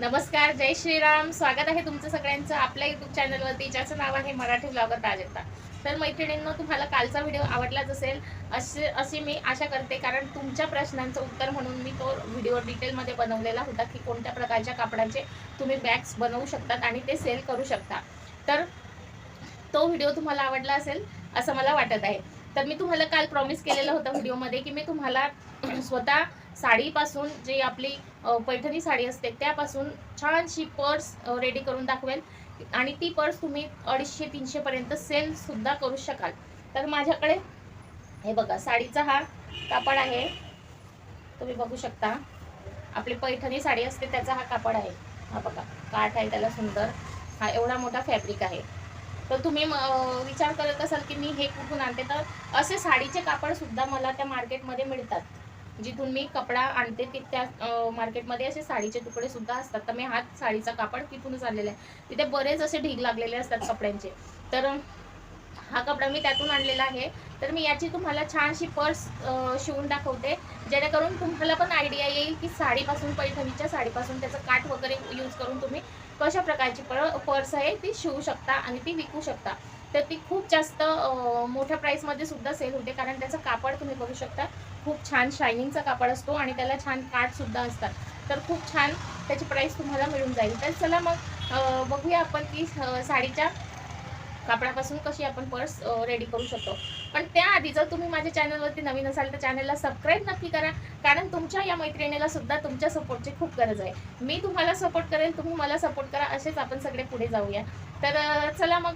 नमस्कार जय श्रीराम. स्वागत आहे तुमचं सगळ्यांचं आपल्या युट्यूब चॅनलवरती ज्याचं नाव आहे मराठी ब्लॉगर प्राजक्ता. तर मैत्रिणींनो तुम्हाला कालचा व्हिडिओ आवडलाच असेल असे अशी मी आशा करते. कारण तुमच्या प्रश्नांचं उत्तर म्हणून मी तो व्हिडिओ डिटेलमध्ये बनवलेला होता की कोणत्या प्रकारच्या कापडाचे तुम्ही बॅग्स बनवू शकतात आणि ते सेल करू शकता. तर तो व्हिडिओ तुम्हाला आवडला असेल असं मला वाटत आहे. तर मी तुम्हाला काल प्रॉमिस केलेलं होतं व्हिडिओमध्ये की मी तुम्हाला स्वतः साडीपासून जी आपली पैठणी साडी असते त्यापासून छानशी पर्स रेडी करून दाखवेल. आणि ती पर्स तुम्ही अडीचशे तीनशेपर्यंत सेलसुद्धा करू शकाल. तर माझ्याकडे हे बघा साडीचा हा कापड आहे. तुम्ही बघू शकता. आपली पैठणी साडी असते त्याचा हा कापड आहे. हा बघा काठ आहे त्याला सुंदर. हा एवढा मोठा फॅब्रिक आहे. तर तुम्ही विचार करत असाल की मी हे कुठून आणते? तर असे साडीचे कापडसुद्धा मला त्या मार्केटमध्ये मिळतात. जिथून मी कपडा आणते ती त्या मार्केटमध्ये असे साडीचे तुकडे सुद्धा असतात. तर मी हात साडीचा कापड तिथूनच आणलेला आहे. तिथे बरेच असे ढीग लागलेले असतात कपड्यांचे. तर हा कपडा मी त्यातून आणलेला आहे. तर मी याची तुम्हाला छानशी पर्स शिवून दाखवते. जेणेकरून तुम्हाला पण आयडिया येईल की साडीपासून पैठणीच्या साडीपासून त्याचं काठ वगैरे यूज करून तुम्ही कशा प्रकारची पर पर्स आहे ती शिवू शकता आणि ती विकू शकता. तर ती खूप जास्त मोठ्या प्राईसमध्ये सुद्धा सेल होते. कारण त्याचं कापड तुम्ही बघू शकता. खूप छान शायनिंगचा कापड असतो आणि त्याला छान काटसुद्धा असतात. तर खूप छान त्याची प्राईस तुम्हाला मिळून जाईल. तर चला मग बघूया आपण की साडीच्या कापडापासून कशी आपण पर्स रेडी करू शकतो. पण त्याआधी जर तुम्ही माझ्या चॅनलवरती नवीन असाल तर चॅनलला सबस्क्राईब नक्की करा. कारण तुमच्या या मैत्रिणीला सुद्धा तुमच्या सपोर्टची खूप गरज आहे. मी तुम्हाला सपोर्ट करेल तुम्ही मला सपोर्ट करा असेच आपण सगळे पुढे जाऊया. तर चला मग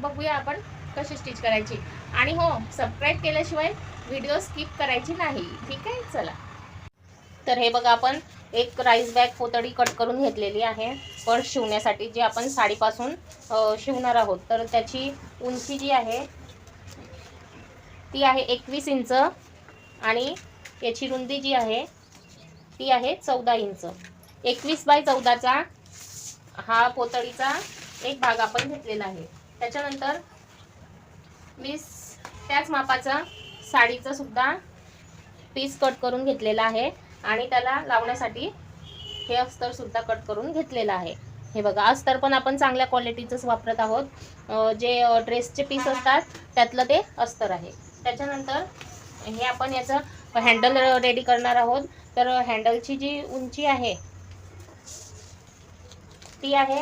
बघूया आपण कशी स्टिच करायची? आणि हो सबस्क्राईब केल्याशिवाय व्हिडिओ स्किप करायची नाही. ठीक आहे? चला. तर हे बघा आपण एक राईस बॅग पोतडी कट करून घेतलेली आहे. पर्स शिवण्यासाठी जी आपण साडीपासून शिवणार आहोत तर त्याची उंची जी आहे ती आहे एकवीस इंच आणि याची रुंदी जी आहे ती आहे चौदा इंच. एकवीस बाय चौदाचा हा पोतळीचा एक भाग आपण घेतलेला आहे. त्याच्यानंतर मी त्याच मापाचं साडीचं सुद्धा पीस कट करून घेतलेला आहे. आणि त्याला लावण्यासाठी हे अस्तर सुद्धा कट करून घेतलेलं आहे. हे बघा अस्तर पण आपण चांगल्या क्वालिटीचंच वापरत आहोत. जे ड्रेसचे पीस असतात त्यातलं ते अस्तर आहे. त्याच्यानंतर हे आपण याचं हँडल रेडी करणार आहोत. तर हँडलची जी उंची आहे ती आहे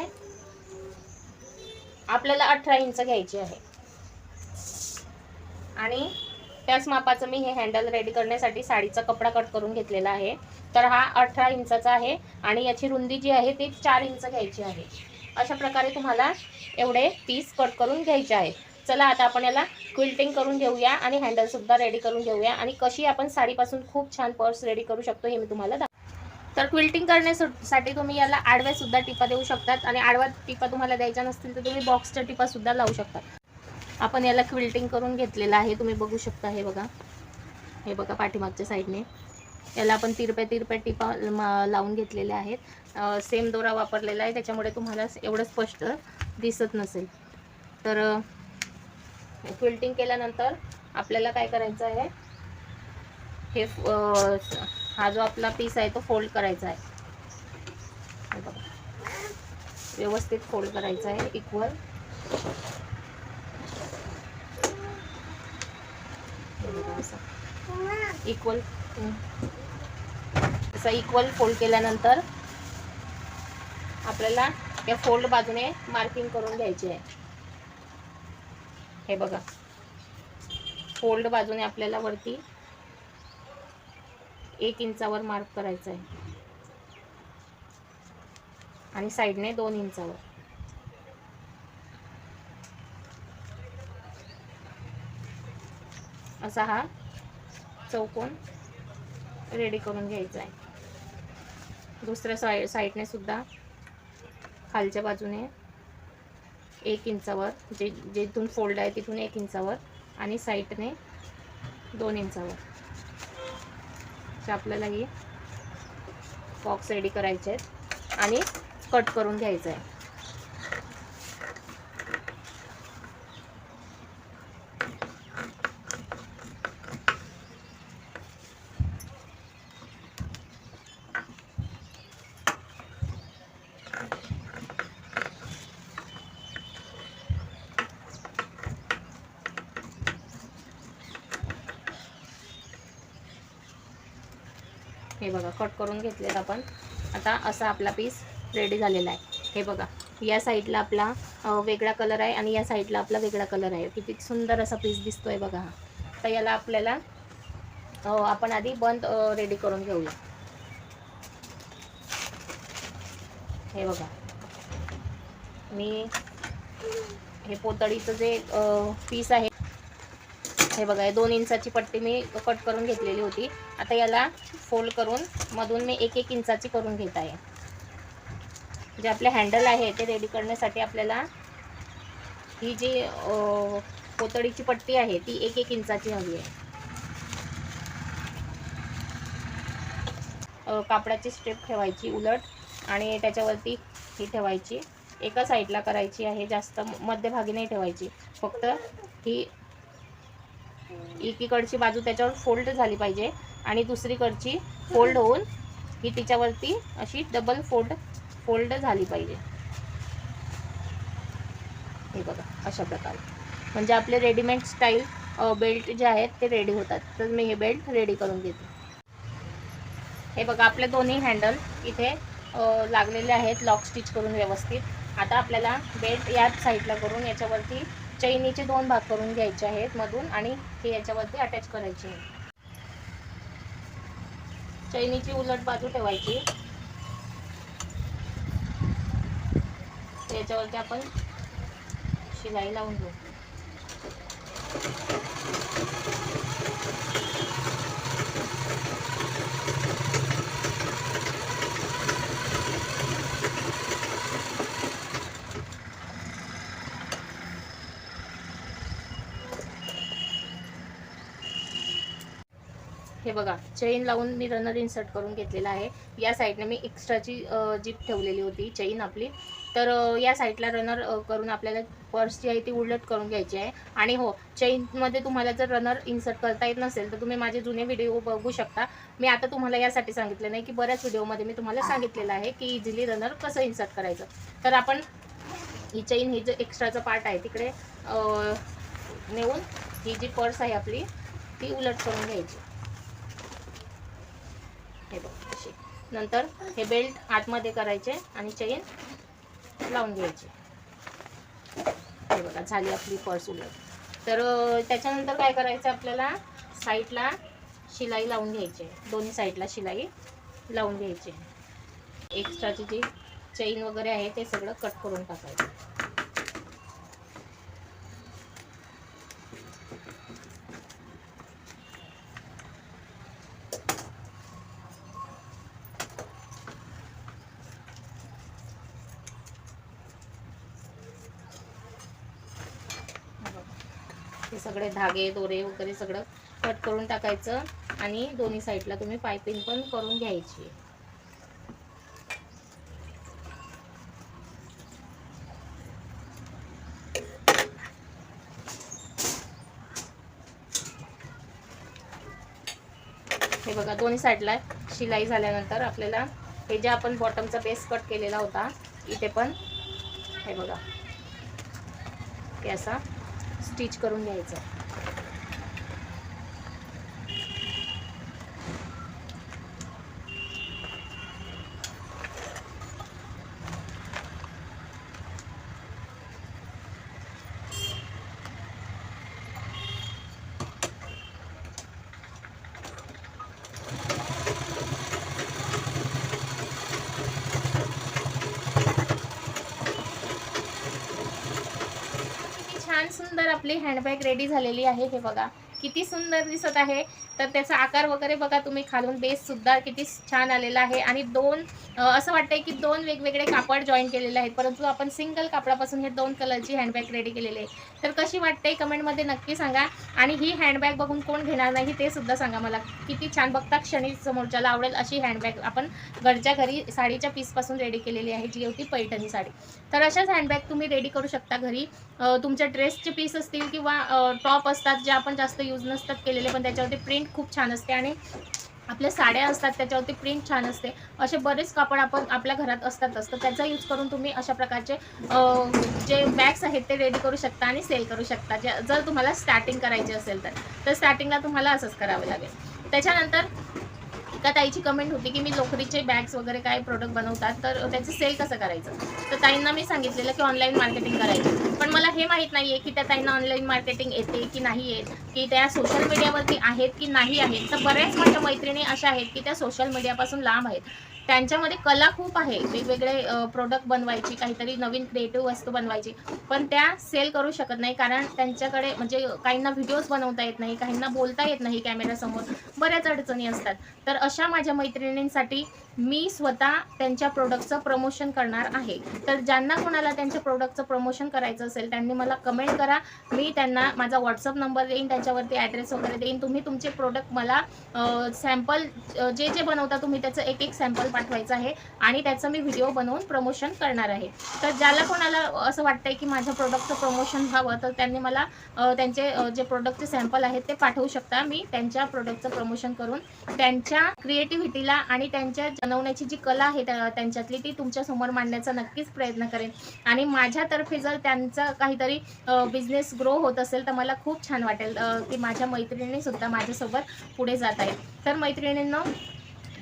आपल्याला अठरा इंच घ्यायची आहे. आणि त्याच मापाचं मी हे हँडल रेडी करण्यासाठी साडीचा कपडा कट करून घेतलेला आहे. तर हा अठरा इंचाचा आहे आणि याची रुंदी जी आहे ती चार इंच घ्यायची आहे. अशा प्रकारे तुम्हाला एवढे पीस कट करून घ्यायचे आहेत. चला आता आपण याला क्विल्टिंग करून घेऊया आणि हँडलसुद्धा रेडी करून घेऊया आणि कशी आपण साडीपासून खूप छान पर्स रेडी करू शकतो हे मी तुम्हाला दाख तर क्विल्टिंग करण्यासाठी तुम्ही याला आडव्या सुद्धा टिपा देऊ शकतात आणि आडव्या टिपा तुम्हाला द्यायच्या नसतील तर तुम्ही बॉक्सच्या टिपासुद्धा लावू शकतात आपण याला क्विल्टिंग करून घेतलेलं आहे. तुम्ही बघू शकता हे बघा. हे बघा पाठीमागच्या साईडने याला आपण तिरप्या तिरप्या टिपा लावून घेतलेल्या आहेत. सेम दोरा वापरलेला आहे. त्याच्यामुळे तुम्हाला एवढं स्पष्ट दिसत नसेल. तर क्विल्टिंग केल्यानंतर आपल्याला काय करायचं आहे? हे हा जो आपला पीस आहे तो फोल्ड करायचा आहे. बघा. व्यवस्थित फोल्ड करायचा आहे. इक्वल इक्वल असं इक्वल फोल्ड केल्यानंतर आपल्याला या फोल्ड बाजूने मार्किंग करून घ्यायची आहे. हे बघा. फोल्ड बाजूने आपल्याला वरती एक इंचावर मार्क करायचं आहे. आणि साईडने दोन इंचावर. असा हा चौकोन रेडी करून घ्यायचा आहे. दुसऱ्या साई साईडने सुद्धा खालच्या बाजूने एक इंचावर जे जिथून फोल्ड आहे तिथून एक इंचावर आणि साईडने दोन इंचावर. आपल्याला ही बॉक्स रेडी करायचे आहेत आणि कट करून घ्यायचं आहे. हे बघा कट करून घेतलेत आपण. आता असा आपला पीस रेडी झालेला आहे. हे बघा या साईडला आपला वेगळा कलर आहे आणि या साईडला आपला वेगळा कलर आहे. किती सुंदर असा पीस दिसतोय बघा हा. तर याला आपल्याला आपण आधी बंद रेडी करून घेऊया. हे बघा. मी हे पोतळीचं जे पीस आहे हे बघा दोन इंचाची पट्टी मी कट करून घेतलेली होती. आता याला फोल्ड करून मधून मी एक एक इंचाची करून घेत आहे. जे आपले हँडल आहे ते रेडी करण्यासाठी आपल्याला ही जी पोतडीची पोतळीची पट्टी आहे ती एक एक इंचाची हवी आहे. कापडाची स्ट्रेप ठेवायची उलट आणि त्याच्यावरती ही ठेवायची. एका साईडला करायची आहे जास्त मध्यभागी नाही ठेवायची. फक्त ही एकीकडची बाजू त्याच्यावर फोल्ड झाली पाहिजे आणि दुसरीकडची फोल्ड होऊन ही तिच्यावरती अशी डबल फोल्ड फोल्ड झाली पाहिजे. हे बघा अशा प्रकारे. म्हणजे आपले रेडीमेड स्टाईल बेल्ट जे आहेत ते रेडी होतात. तर मी हे बेल्ट रेडी करून देते हे बघा आपले दोन्ही हँडल इथे लागलेले आहेत लॉक स्टिच करून व्यवस्थित. आता आपल्याला बेल्ट याच साईडला करून याच्यावरती चैनीचे दोन भाग करून घ्यायचे आहेत मधून आणि हे याच्यावरती अटॅच करायचे आहे चैनीची उलट बाजू ठेवायची. याच्यावरती आपण शिलाई लावून घेऊ. बघा चेन लावून मी रनर इन्सर्ट करून घेतलेला आहे. या साईडने मी एक्स्ट्राची जीप ठेवलेली होती चेन आपली. तर या साईडला रनर करून आपल्याला पर्स जी आहे ती उलट करून घ्यायची आहे. आणि हो चेनमध्ये तुम्हाला जर रनर इन्सर्ट करता येत नसेल तर तुम्ही माझे जुने व्हिडिओ बघू शकता. मी आता तुम्हाला यासाठी सांगितलं नाही की बऱ्याच व्हिडिओमध्ये मी तुम्हाला सांगितलेलं आहे की इझिली रनर कसं इन्सर्ट करायचं. तर आपण ही चेन ही जो एक्स्ट्राचा पार्ट आहे तिकडे नेऊन ही जी पर्स आहे आपली ती उलट करून घ्यायची. हे बघ अशी. नंतर हे बेल्ट आतमध्ये करायचे आणि चेन लावून घ्यायची. हे बघा झाली आपली पर्स उलट. तर त्याच्यानंतर काय करायचं आपल्याला? साईडला शिलाई लावून घ्यायची. आहे. दोन्ही साईडला शिलाई लावून घ्यायची. आहे. एक्स्ट्राची जी चेन वगैरे आहे ते सगळं कट करून टाकायचं. हे सगळे धागे दोरे वगैरे सगळं कट करून टाकायचं आणि दोन्ही साईडला तुम्ही पायपिंग पण करून घ्यायची. हे बघा दोन्ही साईडला शिलाई झाल्यानंतर आपल्याला हे जे आपण बॉटमचा बेस कट केलेला होता इथे पण हे बघा. हे असा स्टिच करून घ्यायचं किती छान सुंदर आपली हँडबॅग रेडी झालेली आहे. हे बघा किती सुंदर दिसत आहे. तर त्याचा आकार वगैरे बघा तुम्ही खालून. बेस सुद्धा किती छान आलेला आहे. आणि दोन असं वाटतंय की दोन वेगवेगळे कापड जॉईन केलेले आहेत. परंतु आपण सिंगल कापडापासून हे दोन कलरची हँडबॅग रेडी केलेली आहे. तर कशी वाटते कमेंटमध्ये नक्की सांगा. आणि ही हँडबॅग बघून कोण घेणार नाही ते सुद्धा सांगा मला. किती छान बघता क्षणी समोरच्याला आवडेल अशी हँडबॅग आपण घरच्या घरी साडीच्या पीसपासून रेडी केलेली आहे जी होती पैठणी साडी. तर अशाच हँडबॅग तुम्ही रेडी करू शकता घरी. तुमच्या ड्रेसचे पीस असतील किंवा टॉप असतात जे आपण जास्त यूज नसतात केलेले पण त्याच्यावरती प्रिंट खूप छान असते. आणि आपल्या साड्या असतात त्याच्यावरती प्रिंट छान असते. असे बरेच कापड आपण आपल्या घरात असतातच. तर त्याचा यूज करून तुम्ही अशा प्रकारचे जे बॅग्स आहेत ते रेडी करू शकता आणि सेल करू शकता. जे जर तुम्हाला स्टार्टिंग करायची असेल तर. तर स्टार्टिंगला तुम्हाला असंच करावं लागेल. त्याच्यानंतर एका ताईची कमेंट होती की मी लोकरीचे बॅग्स वगैरे काय प्रोडक्ट बनवतात तर त्याचं सेल कसं करायचं? तर ताईंना मी सांगितलेलं की ऑनलाईन मार्केटिंग करायचं. पण मला हे माहीत नाही आहे की त्या ताईंना ऑनलाईन मार्केटिंग येते की नाही येत की त्या सोशल मीडियावरती आहेत की नाही आहेत. तर बऱ्याच माझ्या मैत्रिणी अशा आहेत की त्या सोशल मीडियापासून लांब आहेत. त्यांच्यामध्ये कला खूप आहे. वेगवेगळे प्रोडक्ट बनवायची काहीतरी नवीन क्रिएटिव्ह वस्तू बनवायची. पण त्या सेल करू शकत नाही. कारण त्यांच्याकडे म्हणजे काहींना व्हिडिओज बनवता येत नाही काहींना बोलता येत नाही कॅमेऱ्यासमोर बऱ्याच अडचणी असतात. तर अशा माझ्या मैत्रिणींसाठी मी स्वतः त्यांच्या प्रोडक्टचं प्रमोशन करणार आहे. तर ज्यांना कोणाला त्यांच्या प्रोडक्टचं प्रमोशन करायचं असेल त्यांनी मला कमेंट करा. मी त्यांना माझा व्हॉट्सअप नंबर देईन त्याच्यावरती ॲड्रेस वगैरे देईन. तुम्ही तुमचे प्रोडक्ट मला सॅम्पल जे जे बनवता तुम्ही त्याचं एक एक सॅम्पल पाठवायचं आहे आणि त्याचं मी व्हिडिओ बनवून प्रमोशन करणार आहे. तर ज्याला कोणाला असं वाटतंय की माझ्या प्रोडक्टचं प्रमोशन व्हावं तर त्यांनी मला त्यांचे जे प्रोडक्टचे सॅम्पल आहेत ते पाठवू शकता. मी त्यांच्या प्रोडक्टचं प्रमोशन करून त्यांच्या क्रिएटिव्हिटीला आणि त्यांच्या जनवण्याची जी कला आहे त्या- त्यांच्यातली ती तुमच्यासमोर मांडण्याचा नक्कीच प्रयत्न करेन. आणि माझ्यातर्फे जर त्यांचा काहीतरी बिझनेस ग्रो होत असेल तर मला खूप छान वाटेल की माझ्या मैत्रिणीसुद्धा माझ्यासोबत पुढे जात आहेत. तर मैत्रिणींना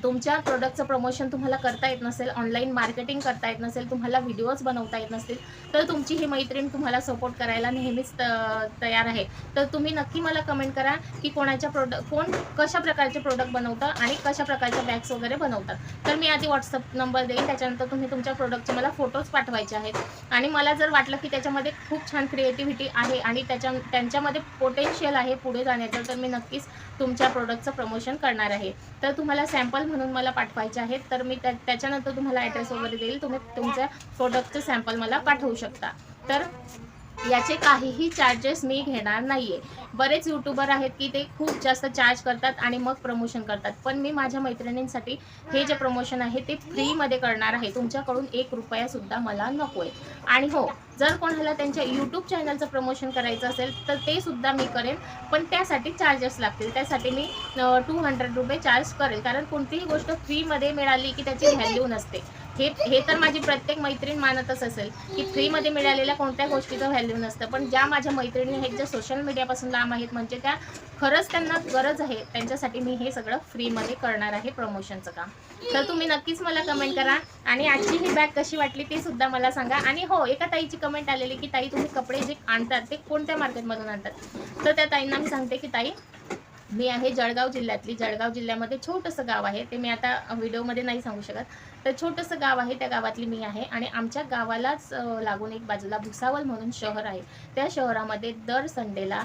तुमच्या प्रोडक्टचं प्रमोशन तुम्हाला करता येत नसेल ऑनलाईन मार्केटिंग करता येत नसेल तुम्हाला व्हिडिओज बनवता येत नसतील तर तुमची ही मैत्रीण तुम्हाला सपोर्ट करायला नेहमीच त- तयार आहे. तर तुम्ही नक्की मला कमेंट करा की कोणाच्या प्रोडक्ट कोण कशा प्रकारचे प्रोडक्ट बनवतं आणि कशा प्रकारच्या बॅग्स वगैरे बनवतात. तर मी आधी व्हॉट्सअप नंबर देईन त्याच्यानंतर तुम्ही तुमच्या प्रोडक्टचे मला फोटोज पाठवायचे आहेत. आणि मला जर वाटलं की त्याच्यामध्ये खूप छान क्रिएटिव्हिटी आहे आणि त्याच्या त्यांच्यामध्ये पोटेन्शियल आहे पुढे जाण्याचं तर मी नक्कीच तुमच्या प्रोडक्टचं प्रमोशन करणार आहे. तर तुम्हाला सॅम्पल म्हणून मला पाठवायचे आहेत तर मी त्याच्यानंतर तुम्हाला ॲड्रेस वगैरे देईल. तुम्ही तुमच्या प्रोडक्टचं सॅम्पल मला पाठवू शकता. तर याचे काहीही चार्जेस मी घेणार नाही आहे बरेच यूट्यूबर आहेत की ते खूप जास्त चार्ज करतात आणि मग प्रमोशन करतात. पण मी माझ्या मैत्रिणींसाठी हे जे प्रमोशन आहे ते फ्रीमध्ये करणार आहे. तुमच्याकडून एक रुपयासुद्धा मला नको आहे आणि हो जर कोणाला त्यांच्या यूट्यूब चॅनलचं प्रमोशन करायचं असेल तर ते सुद्धा मी करेन. पण त्यासाठी चार्जेस लागतील. त्यासाठी मी टू हंड्रेड रुपये चार्ज करेल. कारण कोणतीही गोष्ट फ्रीमध्ये मिळाली की त्याची व्हॅल्यू नसते. हे हे तर माझी प्रत्येक मैत्रीण मानतच असेल की फ्रीमध्ये मिळालेल्या कोणत्या गोष्टीचं व्हॅल्यू नसतं. पण ज्या माझ्या मैत्रिणी आहेत ज्या सोशल मीडियापासून लांब आहेत म्हणजे त्या खरंच त्यांना गरज आहे. त्यांच्यासाठी मी हे सगळं फ्रीमध्ये करणार आहे प्रमोशनचं काम. तर तुम्ही नक्कीच मला कमेंट करा. आणि आजची ही बॅग कशी वाटली ते सुद्धा मला सांगा. आणि हो एका ताईची कमेंट आलेली की ताई तुम्ही कपडे जे आणतात ते कोणत्या मार्केटमधून आणतात? तर त्या ताईंना मी सांगते की ताई मी आहे जळगाव जिल्ह्यातली. जळगाव जिल्ह्यामध्ये छोटंसं गाव आहे. ते मी आता व्हिडिओमध्ये नाही सांगू शकत. तर छोटंसं गाव आहे त्या गावातली मी आहे. आणि आमच्या गावालाच लागून एक बाजूला भुसावल म्हणून शहर आहे. त्या शहरामध्ये दर संडेला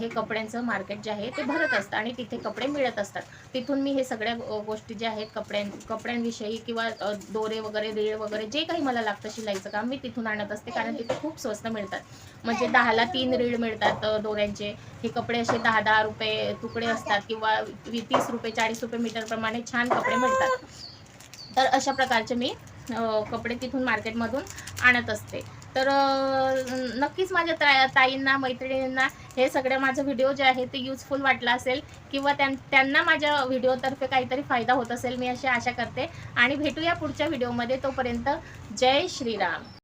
हे कपड्यांचं मार्केट जे आहे ते भरत असतं आणि तिथे कपडे मिळत असतात. तिथून मी हे सगळ्या गोष्टी ज्या आहेत कपड्यां कपड्यांविषयी किंवा दोरे वगैरे रीळ वगैरे जे काही मला लागतं शिलाईचं काम मी तिथून आणत असते. कारण तिथे खूप स्वस्त मिळतात. म्हणजे दहाला तीन रीळ मिळतात दोऱ्यांचे. हे कपडे असे दहा दहा रुपये तुकडे असतात किंवा वी- तीस रुपये चाळीस रुपये मीटरप्रमाणे छान कपडे मिळतात. तर अशा प्रकारचे मी कपडे तिथून मार्केटमधून आणत असते. तर नक्कीच माझ्या ता ताईंना मैत्रिणींना हे सगळे माझं व्हिडिओ जे आहे ते युजफुल वाटला असेल किंवा त्यां त्यांना माझ्या व्हिडिओतर्फे काहीतरी फायदा होत असेल मी अशी आशा करते. आणि भेटूया पुढच्या व्हिडिओमध्ये तोपर्यंत जय श्रीराम.